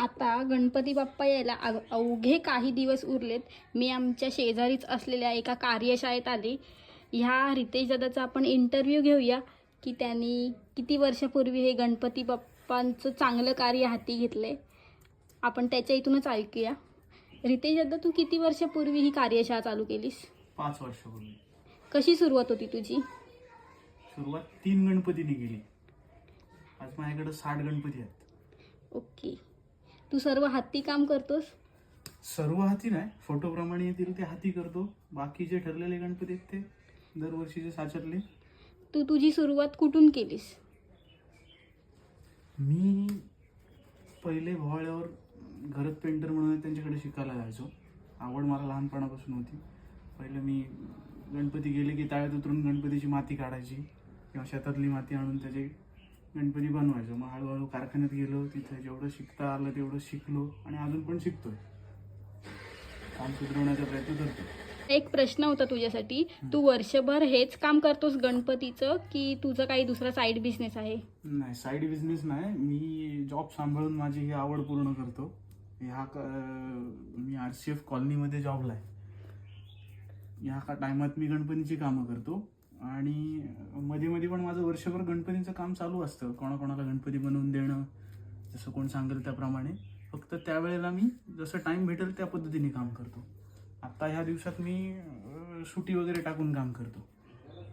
आता गणपती बाप्पा यायला अव- अवघे काही दिवस उरलेत. मी आमच्या शेजारीच असलेल्या एका कार्यशाळेत आले. ह्या रितेश दादाचा आपण इंटरव्ह्यू घेऊया की त्यांनी किती वर्षापूर्वी हे गणपती बाप्पांचं चांगलं कार्य हाती घेतलंय. आपण त्याच्या इथूनच ऐकूया. रितेश दादा तू किती वर्षापूर्वी ही कार्यशाळा चालू केलीस? पाच वर्षापूर्वी. कशी सुरुवात होती तुझी? सुरुवात तीन गणपतीने केली. आज माझ्याकडे साठ गणपती आहेत. ओके. तू सर्व हाती काम करतोस? सर्व हाती नाही. फोटोप्रमाणे येतील ते हाती करतो. बाकी जे ठरलेले गणपती आहेत ते दरवर्षीचे साचरले. तू तुझी सुरुवात कुठून केलीस? मी पहिले भोवाळ्यावर घरात पेंटर म्हणून त्यांच्याकडे शिकायला जायचो. आवड मला लहानपणापासून होती. पहिलं मी गणपती गेले की ताळ्यात उतरून गणपतीची माती काढायची किंवा शेतातली माती आणून त्याचे गणपती बनवायचो. मग हळूहळू कारखान्यात गेलो तिथे जेवढं शिकता आलं तेवढं शिकलो आणि अजून पण शिकतोय. काम सुधारवण्याचा प्रयत्न करतो एक प्रश्न होता तुझ्यासाठी. तू वर्षभर हेच काम करतोस गणपतीचं की तुझं काही दुसरा साईड बिझनेस आहे? नाही साईड बिझनेस नाही. मी जॉब सांभाळून माझी ही आवड पूर्ण करतो. ह्या क- मी आर सी एफ कॉलनीमध्ये जॉबला आहे. ह्या का टायमात मी गणपतीची कामं करतो. आणि मध्ये मध्ये पण माझं वर्षभर गणपतीचं काम चालू असतं. कोणाकोणाला गणपती बनवून देणं जसं कोण सांगेल त्याप्रमाणे. फक्त त्यावेळेला मी जसं टाईम भेटेल त्या पद्धतीने काम करतो. आत्ता ह्या दिवसात मी सुटी वगैरे टाकून काम करतो.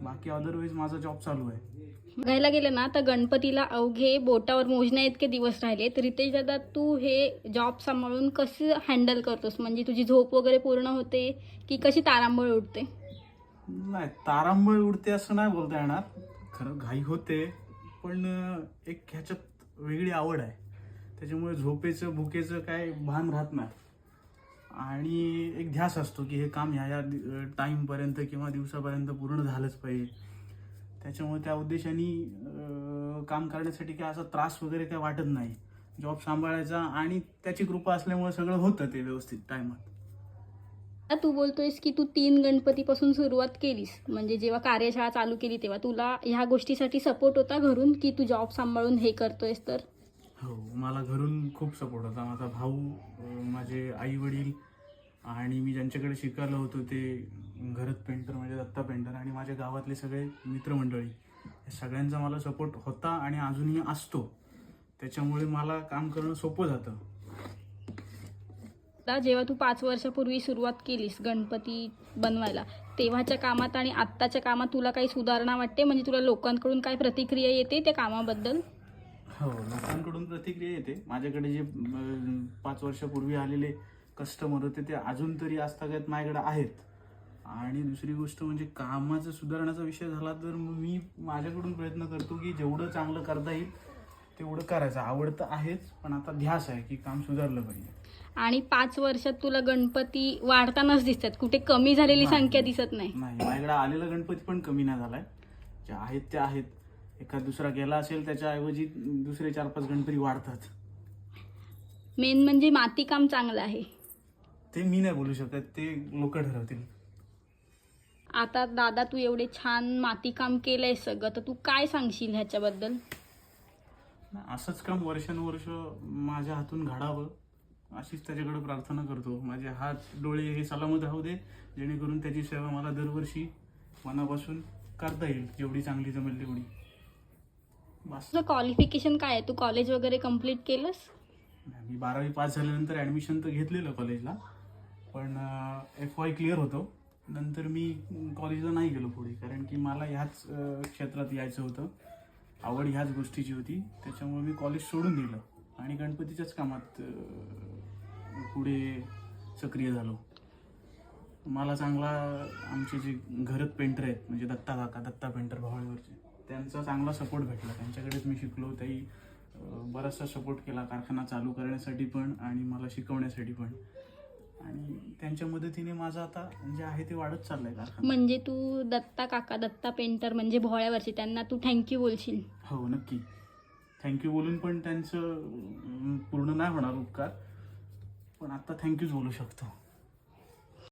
बाकी अदरवाईज माझा जॉब चालू आहे. बघायला गेलं ना तर गणपतीला अवघे बोटावर मोजण्या इतके दिवस राहिले. तर रितेश दादा तू हे जॉब सांभाळून कसं हँडल करतोस? म्हणजे तुझी झोप वगैरे पूर्ण होते की कशी तारांबळ उठते नाही तारांबळ उडते असं नाही बोलता येणार. खरं घाई होते पण एक ह्याच्यात वेगळी आवड आहे. त्याच्यामुळे झोपेचं भुकेचं काय भान राहत नाही. आणि एक ध्यास असतो की हे काम ह्या या टाईमपर्यंत किंवा दिवसापर्यंत पूर्ण झालंच पाहिजे. त्याच्यामुळे त्या उद्देशाने काम करण्यासाठी काय असा त्रास वगैरे काय वाटत नाही. जॉब सांभाळायचा आणि त्याची कृपा असल्यामुळे सगळं होतं ते व्यवस्थित टायमात तू बोलतोयस की तू तीन गणपतीपासून सुरुवात केलीस. म्हणजे जेव्हा कार्यशाळा चालू केली तेव्हा तुला ह्या गोष्टीसाठी सपोर्ट होता घरून की तू जॉब सांभाळून हे करतोयस तर? हो मला घरून खूप सपोर्ट होता. माझा भाऊ माझे आई वडील आणि मी ज्यांच्याकडे शिकायला होतो ते घरत पेंटर म्हणजे दत्ता पेंटर आणि माझ्या गावातले सगळे मित्रमंडळी. या सगळ्यांचा मला सपोर्ट होता आणि अजूनही असतो. त्याच्यामुळे मला काम करणं सोपं जातं. आता जेव्हा तू पाच वर्षापूर्वी सुरुवात केलीस गणपती बनवायला तेव्हाच्या कामात आणि आत्ताच्या कामात तुला काही सुधारणा वाटते? म्हणजे तुला लोकांकडून काय प्रतिक्रिया येते त्या कामाबद्दल? हो लोकांकडून प्रतिक्रिया येते. माझ्याकडे जे पाच वर्षापूर्वी आलेले कस्टमर होते ते अजून तरी आजतागत माझ्याकडे आहेत. आणि दुसरी गोष्ट म्हणजे कामाचा सुधारण्याचा विषय झाला तर मी माझ्याकडून प्रयत्न करतो की जेवढं चांगलं करता येईल तेवढं करायचं. आवडतं आहेच पण आता ध्यास आहे की काम सुधारलं पाहिजे. आणि पाच वर्षात तुला गणपती वाढतानाच दिसतात. कुठे कमी झालेली नाही. संख्या दिसत नाही. नाही माझ्याकडे आलेला गणपती पण कमी नाही झालाय. जे आहेत ते आहेत. एखाद दुसरा गेला असेल त्याच्याऐवजी दुसरे चार पाच गणपती वाढतात. मेन म्हणजे मातीकाम चांगलं आहे. ते मी नाही बोलू शकत ते लोक ठरवतील. आता दादा तू एवढे छान मातीकाम केलंय सगळं तर तू काय सांगशील ह्याच्याबद्दल? असंच काम वर्षानुवर्ष माझ्या हातून घडावं. अशीच त्याच्याकडे प्रार्थना करतो. माझे हात डोळे हे सलामत राहू दे जेणेकरून त्याची सेवा मला दरवर्षी मनापासून करता येईल जेवढी चांगली जमेल तेवढी. बस. तुझं क्वालिफिकेशन काय आहे? तू कॉलेज वगैरे कंप्लीट केलंस? मी बारावी पास झाल्यानंतर ॲडमिशन तर घेतलेलं कॉलेजला पण एफ वाय क्लिअर होतो. नंतर मी कॉलेजला नाही गेलो पुढे कारण की मला ह्याच क्षेत्रात यायचं होतं. आवड ह्याच गोष्टीची होती. त्याच्यामुळे मी कॉलेज सोडून दिलं. आणि गणपतीच्याच कामात पुढे सक्रिय झालो. मला चांगला आमचे जे घरत पेंटर आहेत म्हणजे दत्ता काका दत्ता पेंटर भावळीवरचे त्यांचा चांगला सपोर्ट भेटला. त्यांच्याकडेच मी शिकलो त्याही बराचसा सपोर्ट केला कारखाना चालू करण्यासाठी पण आणि मला शिकवण्यासाठी पण. आणि त्यांच्या मदतीने माझं आता जे आहे ते वाढत चाललंय कारखाना. म्हणजे तू दत्ता काका दत्ता पेंटर म्हणजे भोळ्यावरची त्यांना तू थँक्यू बोलशील. हो नक्की. थँक्यू बोलून पण त्यांचं पूर्ण नाही होणार उपकार. पण आता थँक्यूच बोलू शकतो.